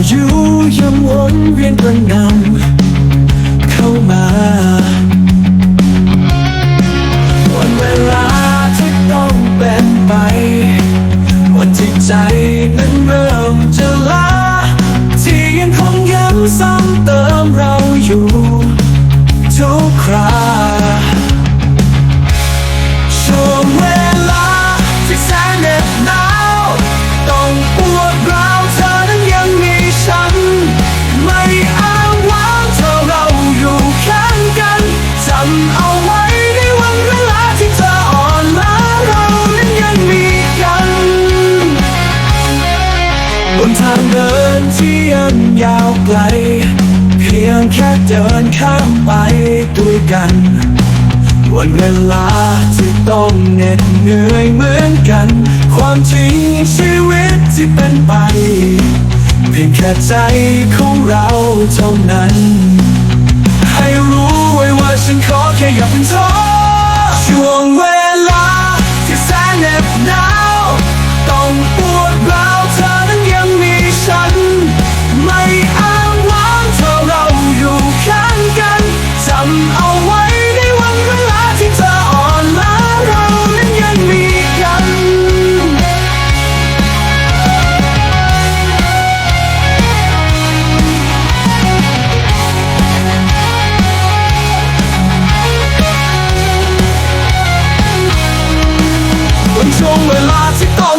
ยงกระนำเข้ามาวันเวลาที่ต้องเป็นไป วันที่ใจนั้นเริ่มจะลาที่ยังคงย้ำซ้ำเติมำเอาไว้ในวันเวลาที่เธออ่อนล้าเรานั้นยังมีกันบนทางเดินที่ยังยาวไกล เพียงแค่เดินข้ามไปด้วยกันวันเวลาที่ต้องเหน็ดเหนื่อยเหมือนกัน ความจริงชีวิตที่เป็นไป เพียงแค่ใจของเราเท่านั้น ให้รู้ไว้ว่าฉันขอ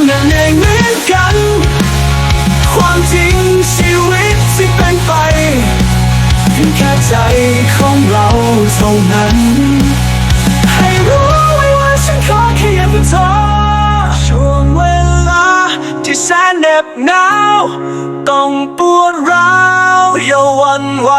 ที่ต้องเหนื่อยเอยเหมือนกัน ความจริงชีวิตที่เป็นไปเพียงแค่ใจของเราเท่านั้น ให้รู้ไว้ว่าฉันขอแค่อย่าเพิ่งท้อช่วงเวลาที่แสนเหน็บหนาว ต้องปวดร้าวอย่าหวันไหว